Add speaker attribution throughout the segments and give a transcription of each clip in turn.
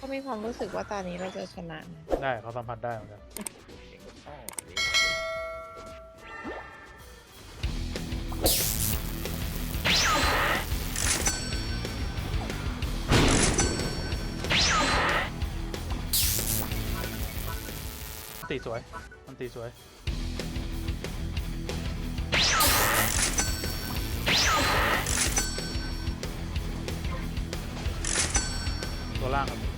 Speaker 1: ก็มีความรู้สึกว่าตอนนี้เราจะชนะนะ
Speaker 2: ได้เขาสัมผัสได้เหมือนกันตีสวย มันตีสวย ตัวล่างครับ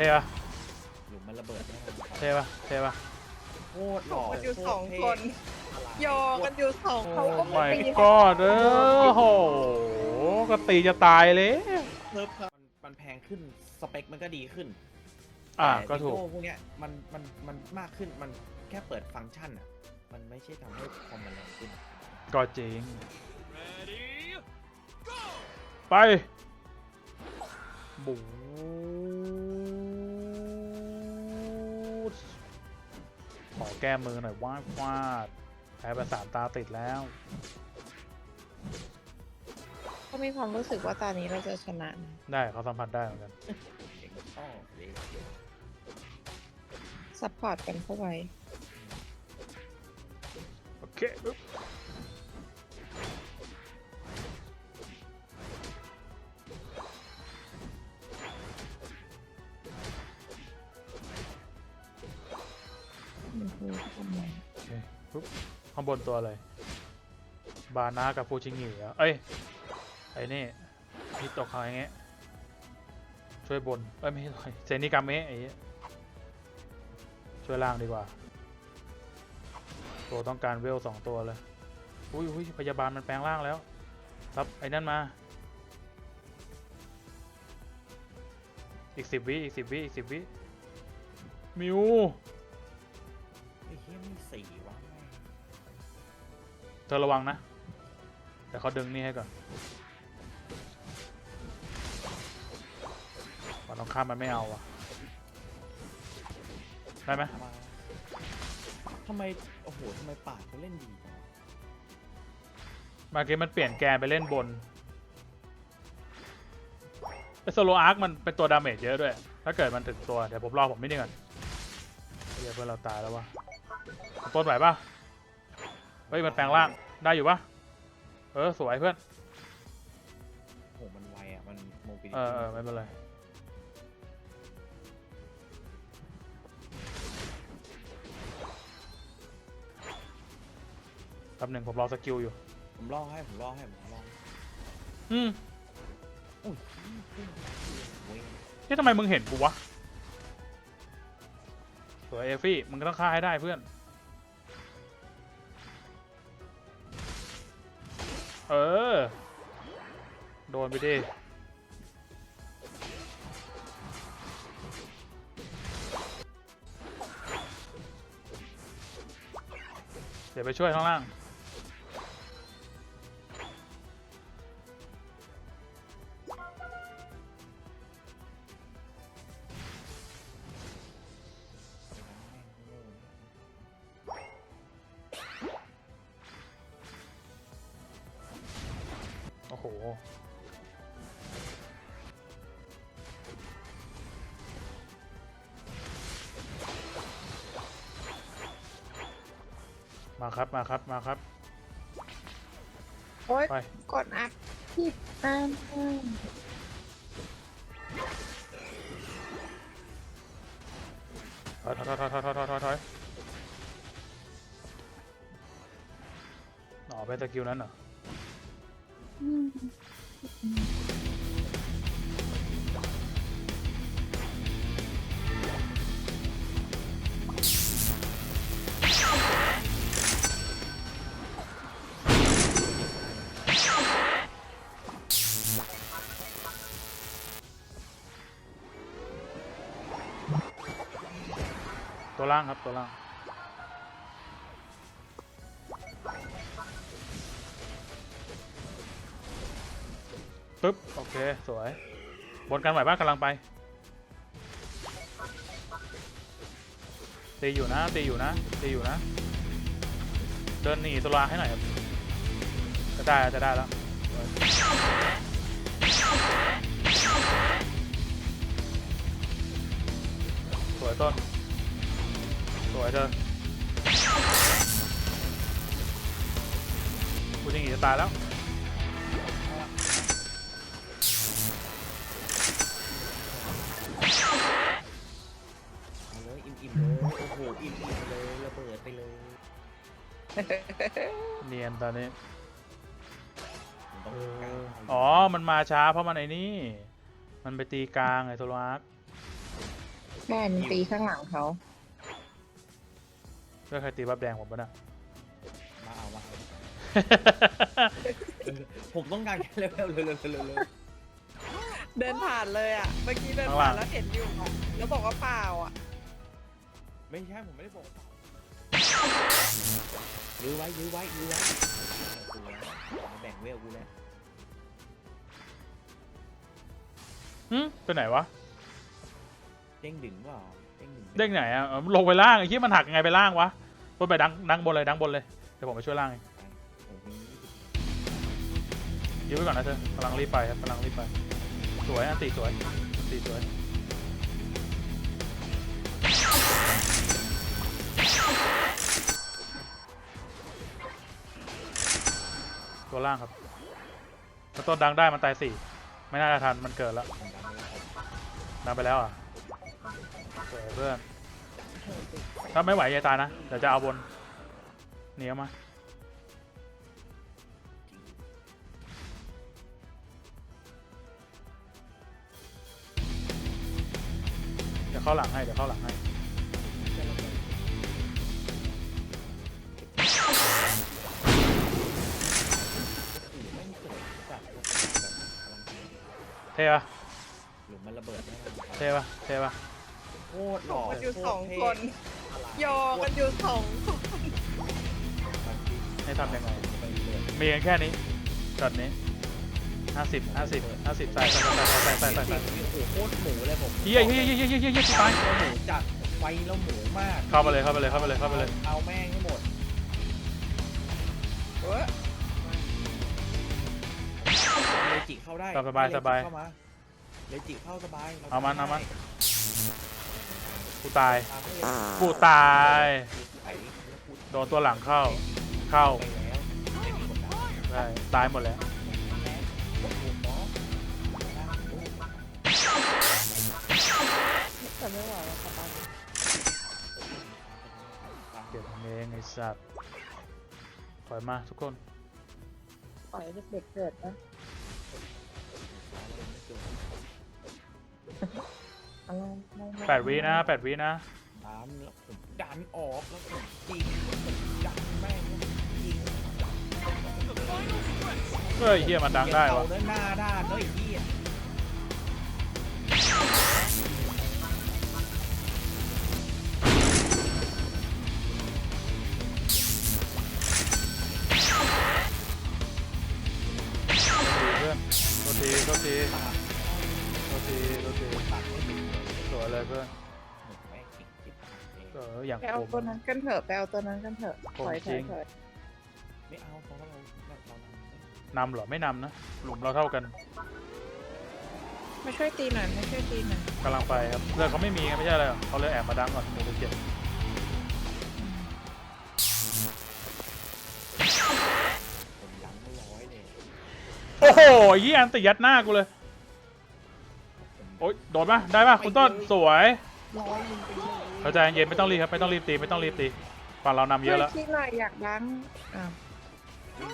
Speaker 2: ท่ปะ
Speaker 3: หลุมมันระเบิดแน่นอนครับ
Speaker 2: เท่ปะเท่ปะ
Speaker 3: โคตรหล่อ
Speaker 1: มันอยู่
Speaker 3: โตร
Speaker 1: สอง
Speaker 3: เท่
Speaker 1: คนโยกันอยู่สองเขาก็
Speaker 2: ไม่
Speaker 1: ไม่ตี
Speaker 2: ก็เด้อโหก็ตีจะตายเลย
Speaker 3: เพิ่มครับมันมันแพงขึ้นสเปคมันก็ดีขึ้น
Speaker 2: อะ
Speaker 3: แต่
Speaker 2: ก็ถูก
Speaker 3: Lego พวกเนี้ยมันมันมันมากขึ้นมันแค่เปิดฟังก์ชันอะมันไม่ใช่ทำให้คอมมันแรงขึ้น
Speaker 2: ก็จริง ไป บู อแก้มือหน่อยว้ายฟาดแพ้ไปสามตาติดแล้ว
Speaker 1: ก็มีความรู้สึกว่าตอนนี้เราจะชนะนะ
Speaker 2: ได้เขาสัมผัสได้เหมือนกัน
Speaker 3: เก่งอ๋อดี
Speaker 1: ซัพพอร์ตกันเข้าไว้
Speaker 2: โอเค ปึ๊บ
Speaker 1: มันคือทำไม
Speaker 2: ปึ๊บข้างบนตัวอะไร บานากับฟูชิงิเหรอเอ้ย ไอ้นี่นี่ตกเขาอย่างเงี้ย ช่วยบน เอ้ย ไม่ใช่เซนิกาเมะไอ้เหี้ยช่วยล่างดีกว่า ตัวต้องการเวลสองตัวเลย อุ้ยอุ้ยพยาบาลมันแปลงร่างแล้ว ครับ ไอ้นั่นมา อีกสิบวิ อีกสิบวิ อีกสิบวิ มิว
Speaker 3: ไอ้เฮียมีสี่วะแม่ง
Speaker 2: เธอระวังนะเดี๋ยวเขาดึงนี่ให้ก่อนวันตรงข้ามมันไม่เอาอะได้ไหม
Speaker 3: มาทำไม โอ้โหทำไมป่าดเขาเล่นดีจังวะ
Speaker 2: เมื่อกี้มันเปลี่ยนแกนไปเล่นบนไอโซโลอาร์คมันเป็นตัวดาเมจเยอะด้วย ถ้าเกิดมันถึงตัว เดี๋ยวผมรอผมไม่นี่ก่อนเดี๋ยวเพื่อนเราตายแล้ววะ ต้นไหวปะเฮ้ยมันแปลงร่างได้อยู่ปะเออสวยเพื่อน
Speaker 3: โอ้โหมันไวอะมันโมบิลิ
Speaker 2: เออเออไม่เป็นไรแป๊บหนึ่งผมรอสกิลอยู่
Speaker 3: ผมล่อให้ผมล่อให้ผมล่อ
Speaker 2: อืม
Speaker 3: โอ้ยเว้ย
Speaker 2: นี่ทำไมมึงเห็นกูวะสวยเอฟี่มึงก็ต้องฆ่าให้ได้เพื่อน เออ โดนไปดิเดี๋ยวไปช่วยข้างล่าง มาครับมาครับมาครับ
Speaker 1: โอ๊ย
Speaker 2: ไป
Speaker 1: กดอัพที่ตาม
Speaker 2: ถอยถอยถอยถอยถอยถอยถอยถอยอ๋อเป็นสกิลนั้นเหรอ ตัวล่างครับตัวล่าง ปึ๊บ โอเค สวย บนกันไหวบ้างกำลังไป ตีอยู่นะ ตีอยู่นะ ตีอยู่นะ เดินหนีตัวลาให้หน่อยครับ จะได้จะได้แล้ว สวยต้น สวยเธอกูจะหนีจะตายแล้ว
Speaker 3: โอ้โหอิ่มๆเลยระเบิดไปเลย
Speaker 2: เนียนตอนนี้
Speaker 3: มันต้อง
Speaker 2: เอ
Speaker 3: การ
Speaker 2: ออ๋อ มันมาช้าเพราะมันไอ้นี่ มันไปตีกลางไอ้โทรอาร์ค
Speaker 1: แม่มันตีข้างหลังเขา
Speaker 2: เพื่อใครตีบับแดงผมปะน่ะ
Speaker 3: มาเอามาเอาผมต้องการแค่เร็วๆเร็วๆเร็วๆเร็ว
Speaker 1: เดินผ่านเลยอะ เมื่อกี้เดิน
Speaker 2: ข้างหลั
Speaker 1: ผ่างนแล้วเห็นอยู่อะแล้วบอกว่าเปล่าอะ
Speaker 3: ๆ ไม่ใช่ผมไม่ได้บอกว่ายื้อไว้ยื้อไว้ยื้อไว้เอากูแล้วมาแบ่งเวลกูแล้ว
Speaker 2: หึไปไหนวะ
Speaker 3: เด้งดึงเปล่าเด้งดึง
Speaker 2: เด้งไหนอะเออลงไปล่างไอ้ที่มันหักยังไงไปล่างวะบนไปดังดังบนเลยดังบนเลย เดี๋ยวผมไปช่วยล่างเอง
Speaker 3: ผมมี
Speaker 2: ยื้อไว้ก่อนนะเธอกำลังรีบไปครับกำลังรีบไป สวยอันตีสวยอันตีสวย ตัวล่างครับถ้าต้นดังได้มันตายสี่ไม่น่าจะทันมันเกิดแล้ว
Speaker 3: ดัง
Speaker 2: ไปแล้วอะเพื่อนถ้าไม่ไหวอย่าตายนะเดี๋ยวจะเอาบนหนีออกมาเดี๋ยวเข้าหลังให้เดี๋ยวเข้าหลังให้ ท่ปะ
Speaker 3: หรือมันระเบิดแน่นอน
Speaker 2: เท่ปะเท่ปะ
Speaker 3: โคตรหล่อ
Speaker 1: มันอยู่
Speaker 3: โตร
Speaker 1: สอง
Speaker 3: เท่
Speaker 1: คนโยกันอยู่สองคน
Speaker 2: ให้ทำยังไง
Speaker 3: ไปเลย
Speaker 2: มีกันแค่นี้ช็อตนี้ห้าสิบห้าสิบห้าสิบใส่ใส่ใส่ใส่ใส่ใส่ใส่
Speaker 3: โอ้โหโคตรหมูเลยผม
Speaker 2: เฮียเฮียเฮียเฮียเฮียเฮียเฮียตาย
Speaker 3: เราหมูจัดไฟเราหมูมาก
Speaker 2: เข้าไปเลยเข้าไปเลยเข้าไปเลยเข้าไปเลย
Speaker 3: เอาแม่งให้หมด
Speaker 1: เว้ย
Speaker 3: เลจิเข้าได้
Speaker 2: สบายสบาย
Speaker 3: เลจิเข้ามาเลจิเข้าสบายร
Speaker 2: เอามัน
Speaker 3: ทำ
Speaker 2: เอามัน
Speaker 3: ได้
Speaker 2: กูตาย
Speaker 3: ตามให้
Speaker 2: กูตาย
Speaker 3: ไอ้แล้วกู
Speaker 2: โดนตัวหลังเข้า เข้า
Speaker 3: ไปแล้วไม่มีคนได้
Speaker 2: ได้ตายหมดแล้ว
Speaker 3: โอ้โหหมอ
Speaker 1: แต่ไม่ไหวแล้วค่ะตอนนี้
Speaker 2: เก็บเองไอ้สัตว์ถอยมาทุกคน
Speaker 1: ปล่อยให้เด็กๆเกิดนะ อะไรไม่ไม่
Speaker 2: แปดวินะแปดวินะ
Speaker 3: ตามแล้วผมดันออกแล้วผมจริงผมดันแม่งจริง
Speaker 2: เฮ้ยเฮียมันดังได้วะ
Speaker 3: เอาเนื้อหน้าด้านเนาะไอ้เหี้ย
Speaker 2: เพื่อนโทษทีโทษที
Speaker 3: ปาก
Speaker 2: โทษทีโทษที
Speaker 3: ปากไม่ ถึงเลย
Speaker 2: สวยเลยเพื่อน
Speaker 3: แม่งเก่งจิบหายเอง
Speaker 2: เอออย่าง
Speaker 1: ไปเอา
Speaker 2: ผ
Speaker 1: ตัวนั้นกันเถอะไปเอาตัวนั้นกันเถอะ
Speaker 2: ผม
Speaker 1: ถอยถ
Speaker 2: จริ
Speaker 1: อย
Speaker 2: ง
Speaker 1: ถอย
Speaker 3: ไม่เอาเพราะว่าเราเราเรา
Speaker 2: นำเหรอไม่นำนะหลุมเราเท่ากัน
Speaker 1: มาช่วยตีหน่อยมาช่วยตีหน่อย
Speaker 2: กำลังไปครับเลือดเขาไม่มีไงไม่ใช่อะไรหรอกเขาเลยแอบมาดังก่อนเดี๋ยวจะเจ็บ
Speaker 3: ผมหลังไม่ร้อยเลย
Speaker 2: โอ้โหยี่อันติยัดหน้ากูเลย โอ๊ยโดนปะได้ปะคุณต้นสวย
Speaker 3: ร้อยมึงไปเลย
Speaker 2: เข้าใจเย็นไม่ต้องรีบครับไม่ต้องรีบตีไม่ต้องรีบตีฝั่งเรานำเย
Speaker 1: ช่ว
Speaker 2: อะ
Speaker 1: ย
Speaker 2: แล้ว
Speaker 1: คิดหน่อยอยากดังอ้าว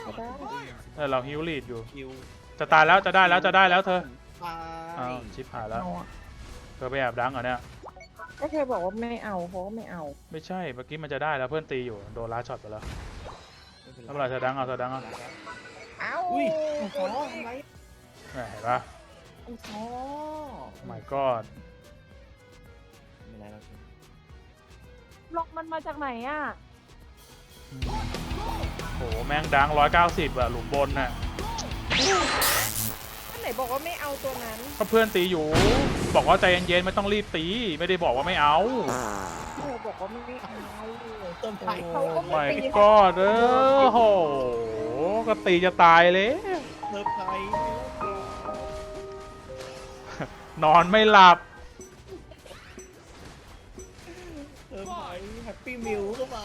Speaker 1: ไม่ได้
Speaker 2: เออเราฮิวลีดอยู่
Speaker 3: คิว
Speaker 2: จะตายแล้วจะได้แล้วจะได้แล้วเธอ
Speaker 3: ตา
Speaker 2: อ้าวยชิบหายแล้ว
Speaker 1: เอาอะ
Speaker 2: เธอไปแอบดังเหรอเนี่ย
Speaker 1: ก็เธอบอกว่าไม่เอาเพราะว่าไม่เอา
Speaker 2: ไม่ใช่เมื่อกี้มันจะได้แล้วเพื่อนตีอยู่โดนล้าช็อตไปแล้ว
Speaker 3: ไม่
Speaker 2: ไม่เป็นไรเธอดังเอาเธอดังเอา
Speaker 1: เอ้า
Speaker 3: อุ้ย
Speaker 1: โอ้
Speaker 3: โอ้
Speaker 1: โห
Speaker 3: โหอะไร
Speaker 2: แหมเห็นปะ
Speaker 3: โอ้โห
Speaker 2: my god
Speaker 3: ไม่เป็นไรเราเชื่อ
Speaker 1: ล็อกมันมาจากไหนอะ
Speaker 2: โหแม่งดังร้อยเก้าสิบอะหลุมบนน่ะ
Speaker 1: ไหนไหนบอกว่าไม่เอาตัวนั้น
Speaker 2: ก็เพื่อนตีอยู่ บอกว่าใจเย็นๆไม่ต้องรีบตี ไม่ได้บอกว่าไม่เอา
Speaker 1: เธอบอกว่าไม่เอา
Speaker 3: เติมไทย
Speaker 2: โอ้ my god เออโหก็ตีจะตายเลย
Speaker 3: เติมไทย
Speaker 2: นอนไม่หลับ
Speaker 3: เติมไทยแฮปปี้มิวเข้าไป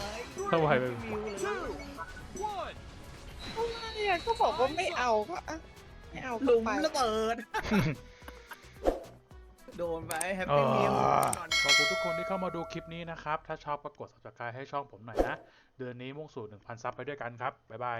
Speaker 2: เข้าไป
Speaker 3: แฮปปี้มิวเลย
Speaker 1: เนี่ยก็บอกว่าไม่เอาก็อะไม่เอา
Speaker 3: หลุม
Speaker 1: ก็ไประ
Speaker 3: เบิด โดนไปแฮป
Speaker 2: เอ
Speaker 3: ปี้มิว
Speaker 2: อขอบคุณทุกคนที่เข้ามาดูคลิปนี้นะครับ ถ้าชอบก็กด subscribe ให้ช่องผมหน่อยนะ เดือนนี้มุ่งสู่ 1,000 ซับไปด้วยกันครับ บ๊ายบาย